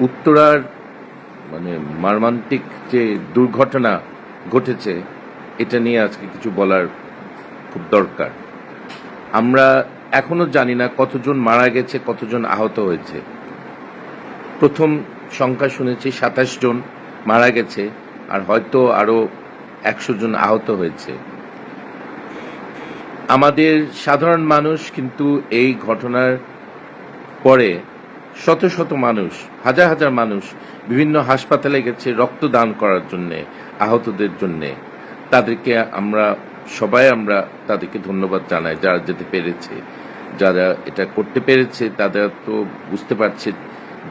উত্তরার মানে মর্মান্তিক যে দুর্ঘটনা ঘটেছে, এটা নিয়ে আজকে কিছু বলার খুব দরকার। আমরা এখনও জানি না কতজন মারা গেছে, কতজন আহত হয়েছে। প্রথম সংখ্যা শুনেছি সাতাশ জন মারা গেছে আর হয়তো আরও একশো জন আহত হয়েছে। আমাদের সাধারণ মানুষ কিন্তু এই ঘটনার পরে শত শত মানুষ, হাজার হাজার মানুষ বিভিন্ন হাসপাতালে গেছে রক্তদান করার জন্যে, আহতদের জন্যে। তাদেরকে আমরা, সবাই আমরা তাদেরকে ধন্যবাদ জানাই, যারা যেতে পেরেছে। যারা এটা করতে পেরেছে, তারা তো বুঝতে পারছে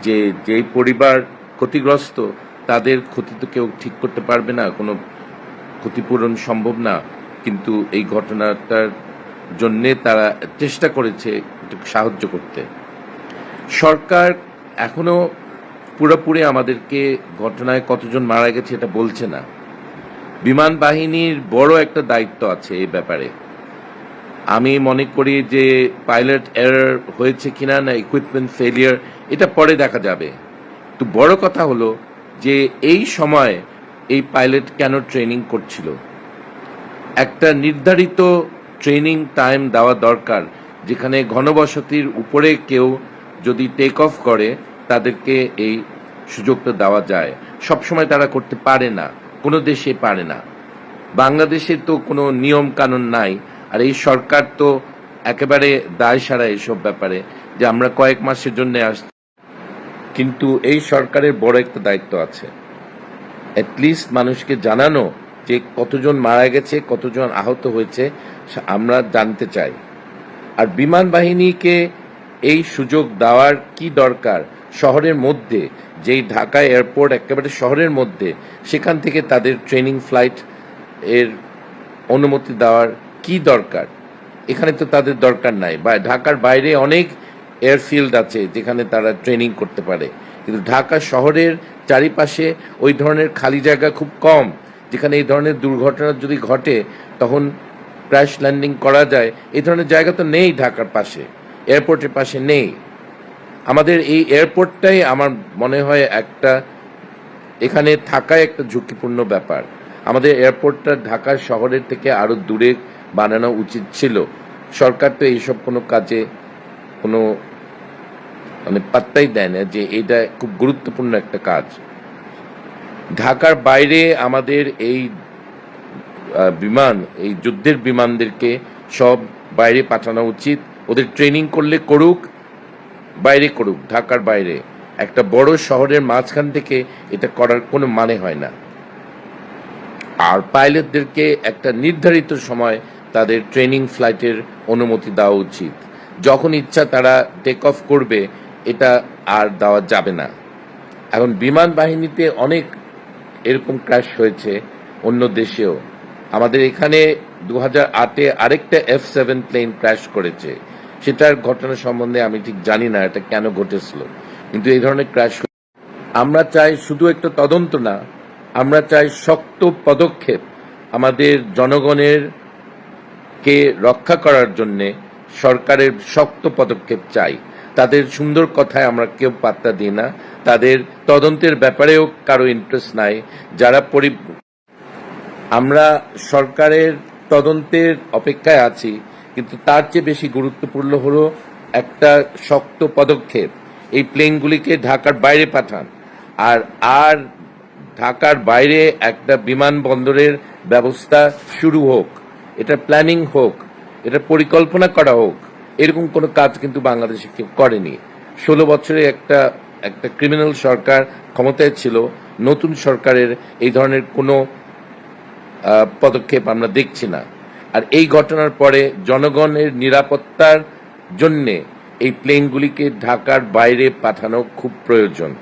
যে যেই পরিবার ক্ষতিগ্রস্ত, তাদের ক্ষতি তো কেউ ঠিক করতে পারবে না, কোনো ক্ষতিপূরণ সম্ভব না। কিন্তু এই ঘটনাটার জন্যে তারা চেষ্টা করেছে সাহায্য করতে। সরকার এখনও পুরোপুরি আমাদেরকে ঘটনায় কতজন মারা গেছে এটা বলছে না। বিমান বাহিনীর বড় একটা দায়িত্ব আছে এই ব্যাপারে। আমি মনে করি যে পাইলট এরর হয়েছে কিনা না ইকুইপমেন্ট ফেলিয়ার এটা পরে দেখা যাবে। তো বড় কথা হলো যে এই সময় এই পাইলট কেন ট্রেনিং করছিল? একটা নির্ধারিত ট্রেনিং টাইম দেওয়া দরকার, যেখানে ঘনবসতির উপরে কেউ যদি টেক অফ করে, তাদেরকে এই সুযোগটা দেওয়া যায়। সবসময় তারা করতে পারে না, কোনো দেশে পারে না। বাংলাদেশে তো কোনো নিয়ম কানুন নাই, আর এই সরকার তো একেবারে দায় সারা এসব ব্যাপারে, যে আমরা কয়েক মাসের জন্য আসছি কিন্তু এই সরকারের বড় একটা দায়িত্ব আছে। অ্যাটলিস্ট মানুষকে জানানো যে কতজন মারা গেছে, কতজন আহত হয়েছে আমরা জানতে চাই। আর বিমান বাহিনীকে এই সুযোগ দেওয়ার কি দরকার? শহরের মধ্যে, যেই ঢাকা এয়ারপোর্ট একেবারে শহরের মধ্যে, সেখান থেকে তাদের ট্রেনিং ফ্লাইট এর অনুমতি দেওয়ার কি দরকার? এখানে তো তাদের দরকার নাই। বা, ঢাকার বাইরে অনেক এয়ারফিল্ড আছে যেখানে তারা ট্রেনিং করতে পারে। কিন্তু ঢাকা শহরের চারিপাশে ওই ধরনের খালি জায়গা খুব কম, যেখানে এই ধরনের দুর্ঘটনা যদি ঘটে, তখন ক্র্যাশ ল্যান্ডিং করা যায়। এই ধরনের জায়গা তো নেই ঢাকার পাশে। এয়ারপোর্টের পাশে নেই। আমাদের এই এয়ারপোর্টটাই আমার মনে হয় একটা, এখানে থাকায় একটা ঝুঁকিপূর্ণ ব্যাপার। আমাদের এয়ারপোর্টটা ঢাকা শহরের থেকে আরও দূরে বানানো উচিত ছিল। সরকার তো এইসব কোনো কাজে কোনো মানে পাত্তাই দেয় না যে এটা খুব গুরুত্বপূর্ণ একটা কাজ। ঢাকার বাইরে আমাদের এই বিমান, এই যুদ্ধের বিমানদেরকে সব বাইরে পাঠানো উচিত। ওদের ট্রেনিং করলে করুক, বাইরে করুক, ঢাকার বাইরে। একটা বড় শহরের মাঝখান থেকে এটা করার কোনো মানে হয় না। আর পাইলটদেরকে একটা নির্ধারিত সময় তাদের ট্রেনিং ফ্লাইটের অনুমতি দেওয়া উচিত। যখন ইচ্ছা তারা টেক অফ করবে, এটা আর দেওয়া যাবে না। এখন বিমান বাহিনীতে অনেক এরকম ক্র্যাশ হয়েছে অন্য দেশেও। আমাদের এখানে দু হাজার আটে আরেকটা এফ সেভেন প্লেন ক্র্যাশ করেছে। সেটার ঘটনা সম্বন্ধে আমি ঠিক জানি না, এটা কেন ঘটেছিল। কিন্তু এই ধরনের ক্র্যাশ আমরা চাই শুধু একটা তদন্ত না, আমরা চাই শক্ত পদক্ষেপ আমাদের জনগণের কে রক্ষা করার জন্য সরকারের শক্ত পদক্ষেপ চাই। তাদের সুন্দর কথায় আমরা কেউ পাত্তা দিই না, তাদের তদন্তের ব্যাপারেও কারও ইন্টারেস্ট নাই। যারা পরি আমরা সরকারের তদন্তের অপেক্ষায় আছি, কিন্তু তার চেয়ে বেশি গুরুত্বপূর্ণ হলো একটা শক্ত পদক্ষেপ। এই প্লেনগুলিকে ঢাকার বাইরে পাঠান। আর আর ঢাকার বাইরে একটা বিমানবন্দরের ব্যবস্থা শুরু হোক। এটা প্ল্যানিং হোক, এটা পরিকল্পনা করা হোক। এরকম কোনো কাজ কিন্তু বাংলাদেশে কেউ করেনি। ষোলো বছরে একটা একটা ক্রিমিনাল সরকার ক্ষমতায় ছিল, নতুন সরকারের এই ধরনের কোনো পদক্ষেপ আমরা দেখছি না। আর এই ঘটনার পরে জনগণের নিরাপত্তার জন্যে এই প্লেনগুলিকে ঢাকার বাইরে পাঠানো খুব প্রয়োজন।